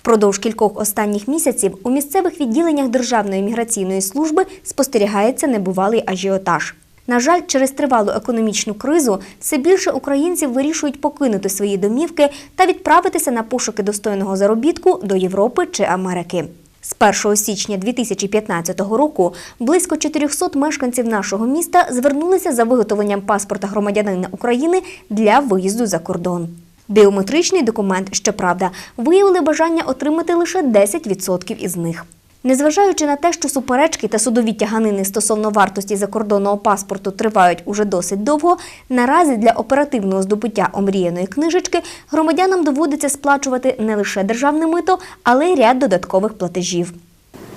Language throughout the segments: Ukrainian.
Впродовж кількох останніх місяців у місцевих відділеннях Державної міграційної служби спостерігається небувалий ажіотаж. На жаль, через тривалу економічну кризу все більше українців вирішують покинути свої домівки та відправитися на пошуки достойного заробітку до Європи чи Америки. З 1 січня 2015 року близько 400 мешканців нашого міста звернулися за виготовленням паспорта громадянина України для виїзду за кордон. Біометричний документ, щоправда, виявили бажання отримати лише 10% із них. Незважаючи на те, що суперечки та судові тяганини стосовно вартості закордонного паспорту тривають уже досить довго, наразі для оперативного здобуття омріяної книжечки громадянам доводиться сплачувати не лише державне мито, але й ряд додаткових платежів.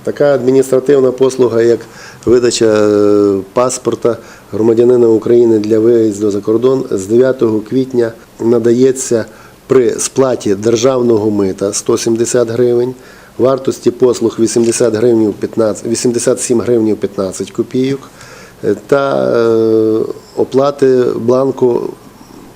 Така адміністративна послуга, як видача е, паспорта громадянина України для виїзду за кордон, з 9 квітня надається при сплаті державного мита 170 гривень, вартості послуг 80 гривень 15, 87 гривень 15 копійок е, та е, оплати бланку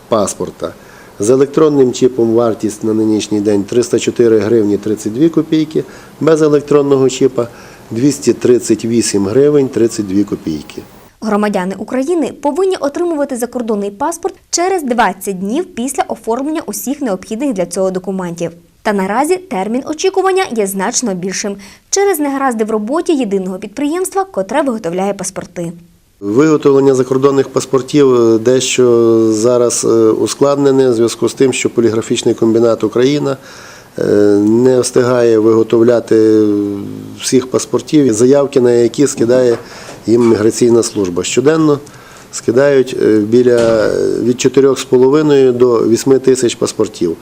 паспорта. З електронним чіпом вартість на нинішній день 304 гривні 32 копійки, без електронного чіпа 238 гривень 32 копійки. Громадяни України повинні отримувати закордонний паспорт через 20 днів після оформлення усіх необхідних для цього документів. Та наразі термін очікування є значно більшим через негаразди в роботі єдиного підприємства, котре виготовляє паспорти. Виготовлення закордонних паспортів е, дещо зараз е, ускладнене в зв'язку з тим, що поліграфічний комбінат Україна е, не встигає виготовляти всіх паспортів, заявки на які скидає їм міграційна служба. Щоденно скидають біля від 4,5 до 8 тисяч паспортів.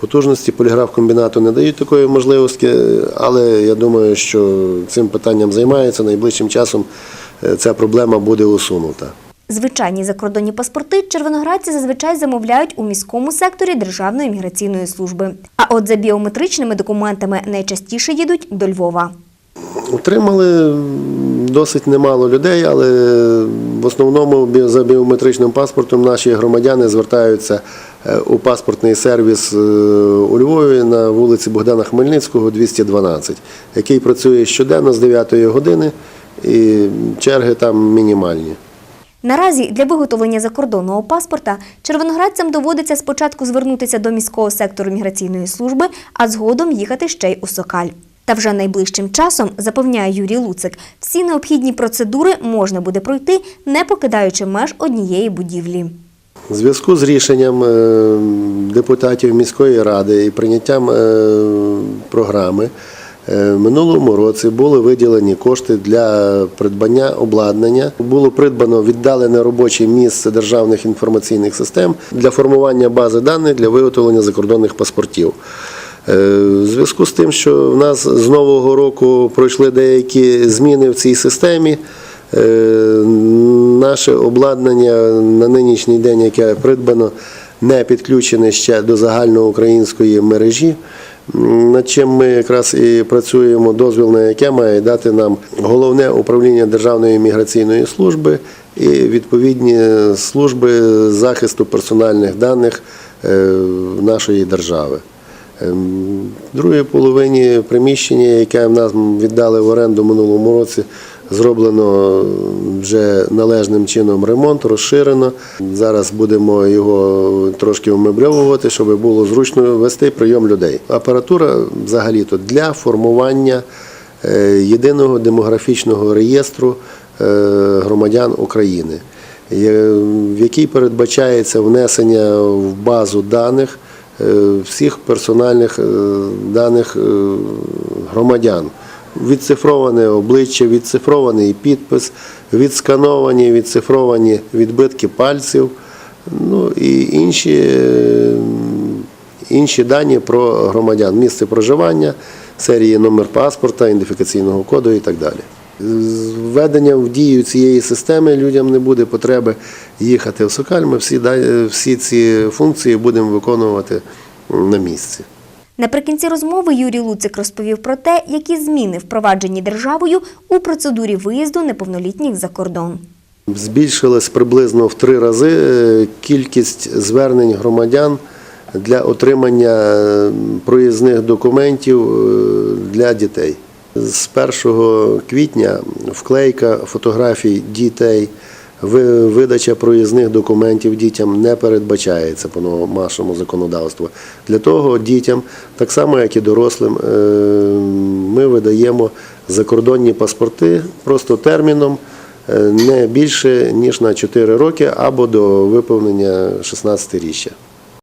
Потужності поліграф-комбінату не дають такої можливості, але я думаю, що цим питанням займаються найближчим часом. Ця проблема буде усунута. Звичайні закордонні паспорти червоноградці зазвичай замовляють у міському секторі Державної міграційної служби. А от за біометричними документами найчастіше їдуть до Львова. Отримали досить немало людей, але в основному за біометричним паспортом наші громадяни звертаються е, у паспортний сервіс е, у Львові на вулиці Богдана Хмельницького, 212, який працює щоденно з 9 години, і черги там мінімальні. Наразі для виготовлення закордонного паспорта червоноградцям доводиться спочатку звернутися до міського сектору міграційної служби, а згодом їхати ще й у Сокаль. Та вже найближчим часом, запевняє Юрій Луцик, всі необхідні процедури можна буде пройти, не покидаючи меж однієї будівлі. У зв'язку з рішенням е, депутатів міської ради і прийняттям е, програми в минулому році були виділені кошти для придбання обладнання. Було придбано віддалене робоче місце державних інформаційних систем для формування бази даних для виготовлення закордонних паспортів. Е, В зв'язку з тим, що в нас з нового року пройшли деякі зміни в цій системі, е, наше обладнання на нинішній день, яке придбано, не підключене ще до загальноукраїнської мережі. Над чим ми якраз і працюємо, дозвіл на яке має дати нам головне управління Державної міграційної служби і відповідні служби захисту персональних даних е, нашої держави. Ем, В другій половині приміщення, яке в нас віддали в оренду минулому році, зроблено вже належним чином ремонт, розширено. Зараз будемо його трошки умебльовувати, щоб було зручно вести прийом людей. Апаратура взагалі-то для формування е, єдиного демографічного реєстру е, громадян України, в який передбачається внесення в базу даних е, всіх персональних даних громадян. Відцифроване обличчя, відцифрований підпис, відскановані, відцифровані відбитки пальців, ну і інші, інші дані про громадян, місце проживання, серії номер паспорта, ідентифікаційного коду і так далі. З введенням в дію цієї системи людям не буде потреби їхати в Сокаль. Ми всі, всі ці функції будемо виконувати на місці. Наприкінці розмови Юрій Луцик розповів про те, які зміни впроваджені державою у процедурі виїзду неповнолітніх за кордон. Збільшилась приблизно в три рази е, кількість звернень громадян для отримання е, проїзних документів е, для дітей. З 1 квітня вклейка фотографій дітей, видача проїзних документів дітям не передбачається по нашому законодавству. Для того дітям, так само як і дорослим, е, ми видаємо закордонні паспорти просто терміном е, не більше ніж на 4 роки або до виповнення 16-річчя.